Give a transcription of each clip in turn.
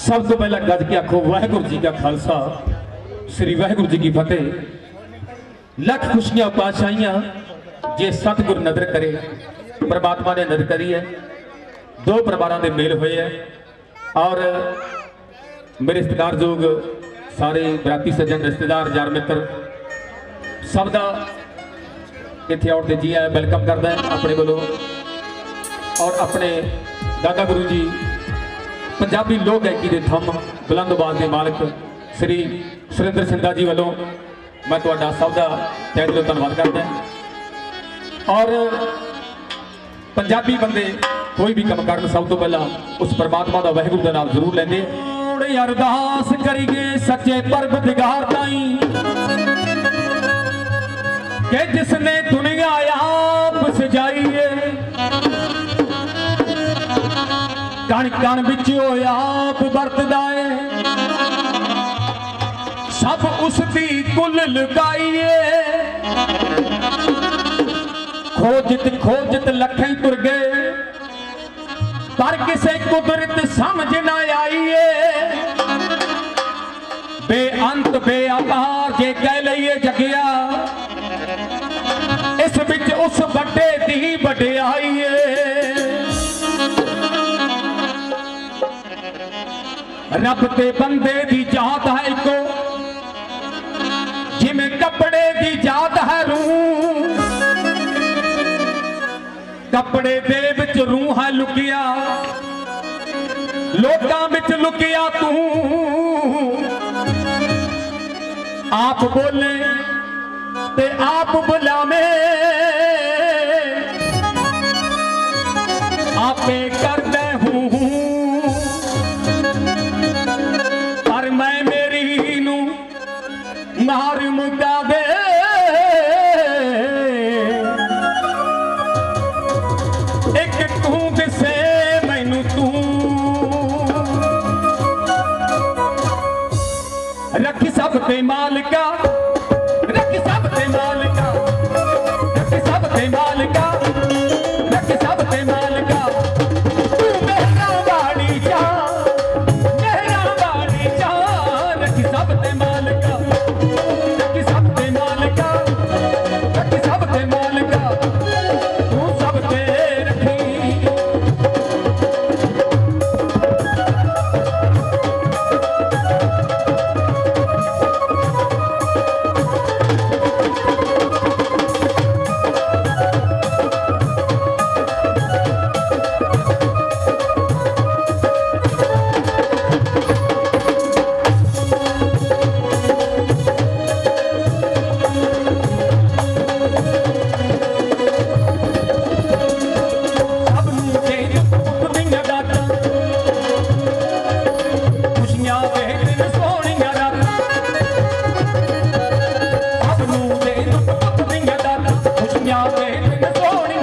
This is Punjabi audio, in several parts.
ਸਭ ਤੋਂ ਪਹਿਲਾਂ ਗੱਜ ਕੇ ਆਖੋ, ਵਾਹਿਗੁਰੂ ਜੀ ਕਾ ਖਾਲਸਾ, ਸ੍ਰੀ ਵਾਹਿਗੁਰੂ ਜੀ ਕੀ ਫਤਿਹ। ਲੱਖ ਖੁਸ਼ੀਆਂ ਪਾਸ਼ਾਈਆਂ ਜੇ ਸਤਿਗੁਰ ਨਦਰ ਕਰੇ, ਪ੍ਰਮਾਤਮਾ ਨੇ ਨਦਰ ਕਰੀ ਹੈ, ਦੋ ਪਰਿਵਾਰਾਂ ਦੇ ਮੇਲ ਹੋਏ ਹੈ, ਔਰ ਮੇਰੇ ਸਤਿਕਾਰਯੋਗ ਸਾਰੇ ਬਰਾਤੀ ਸੱਜਣ, ਰਿਸ਼ਤੇਦਾਰ, ਯਾਰ ਮਿੱਤਰ, ਸਭ ਦਾ ਇੱਥੇ ਆਉਣ ਤੇ ਜੀ ਆਇਆ, ਵੈਲਕਮ ਕਰਦਾ ਆਪਣੇ ਵੱਲੋਂ। ਔਰ ਆਪਣੇ ਦਾਦਾ ਗੁਰੂ ਜੀ ਪੰਜਾਬੀ ਲੋਕ ਗਾਇਕੀ ਦੇ ਥੰਮ ਬੁਲੰਦ ਦੇ ਮਾਲਕ ਸ੍ਰੀ ਸੁਰਿੰਦਰ ਸਿੰਘਾ ਜੀ ਵੱਲੋਂ ਮੈਂ ਤੁਹਾਡਾ ਸਭ ਦਾ ਤਹਿ ਦਿਲੋਂ ਧੰਨਵਾਦ ਕਰਦਾ ਔਰ ਪੰਜਾਬੀ ਬੰਦੇ ਕੋਈ ਵੀ ਕੰਮ ਕਰਨ ਸਭ ਤੋਂ ਪਹਿਲਾਂ ਉਸ ਪਰਮਾਤਮਾ ਦਾ ਵਾਹਿਗੁਰੂ ਦਾ ਨਾਮ ਜ਼ਰੂਰ ਲੈਂਦੇ ਆ ਅਰਦਾਸ ਕਰੀਏ ਸੱਚੇ ਪਰਬਤਗਾਰ ਤਾਈ, ਕਿ ਜਿਸ ਨੇ ਦੁਨੀਆ ਆਪ ਕਣ ਕਣ ਵਿੱਚ ਉਹ ਆਪ ਵਰਤਦਾ ਏ। ਸਭ ਉਸ ਦੀ ਕੁੱਲ ਲੁਕਾਈਏ ਖੋਜਤ ਖੋਜਤ ਲੱਖਾਂ ਤੁਰ ਗਏ। ਪਰ ਕਿਸੇ ਕੁਦਰਤ ਸਮਝ ਨਾ ਆਈਏ ਬੇਅੰਤ, ਬੇਆਕਾਰ ਜੇ ਕਹਿ ਲਈਏ ਜਗਿਆ, ਇਸ ਵਿੱਚ ਉਸ ਵੱਡੇ ਦੀ ਵਡਿਆਈ ਰੱਬ ਤੇ ਬੰਦੇ ਦੀ ਜਾਤ ਹੈ ਇੱਕੋ। ਜਿਵੇਂ ਕੱਪੜੇ ਦੀ ਜਾਤ ਹੈ ਰੂਹ। ਕੱਪੜੇ ਦੇ ਵਿੱਚ ਰੂਹ ਹੈ ਲੁਕਿਆ। ਲੋਕਾਂ ਵਿੱਚ ਲੁਕਿਆ ਤੂੰ। ਆਪ ਬੋਲੇ ਤੇ ਆਪ ਬੁਲਾਵੇ। ਆਪੇ ਕਰਦਾ ਹੂੰ। ਸਭ ਤੇ ਮਾਲਕਾ ਰੱਖ ਸਭ ਤੇ ਮਾਲਕਾ ਰੱਖ ਸਭ ਤੇ ਮਾਲਕਾ ਰੱਖ ਸਭ ਤੇ ਮਾਲਕਾ ਤੂੰ ਮਹਿਰਾਂ ਵਾਲੀ ਜਾ ਮਹਿਰਾਂ ਵਾਲੀ ਜਾ ਰੱਖ ਸਭ ਤੇ Thank you.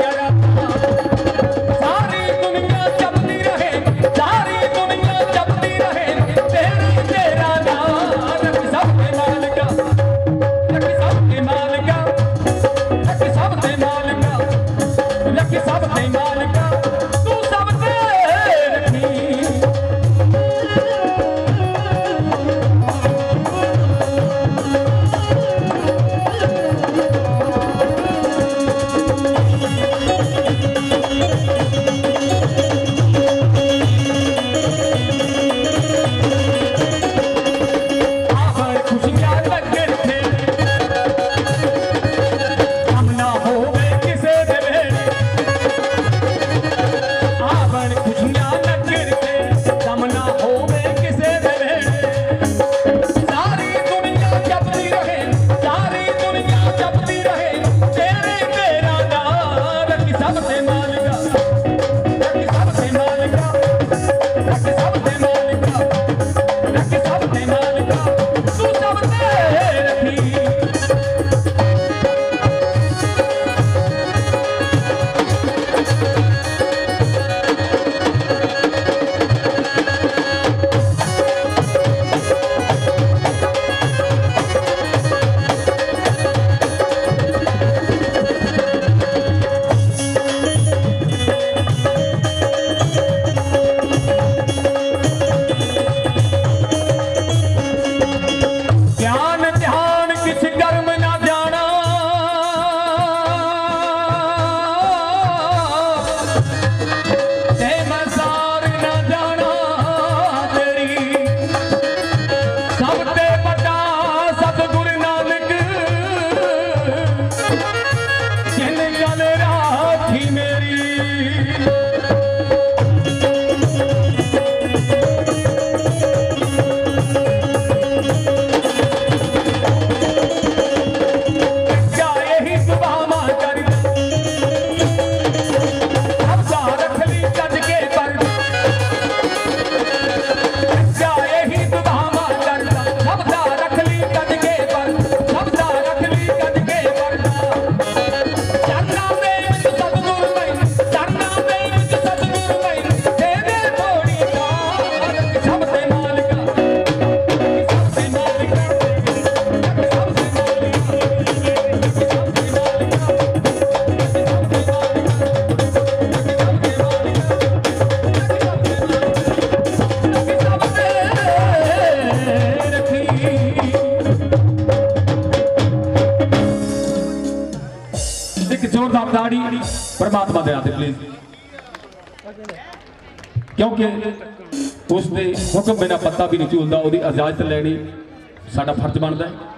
ਇੱਕ ਜ਼ੋਰਦਾਰ ਤਾੜੀ ਪਰਮਾਤਮਾ ਦੇ ਆਦੇ ਪਲੀਜ਼ ਕਿਉਂਕਿ ਉਸ ਦੇ ਹੁਕਮ ਬਿਨਾ ਪੱਤਾ ਵੀ ਨਹੀਂ ਝੂਲਦਾ ਉਹਦੀ ਇਜਾਜ਼ਤ ਲੈਣੀ ਸਾਡਾ ਫਰਜ਼ ਬਣਦਾ ਹੈ।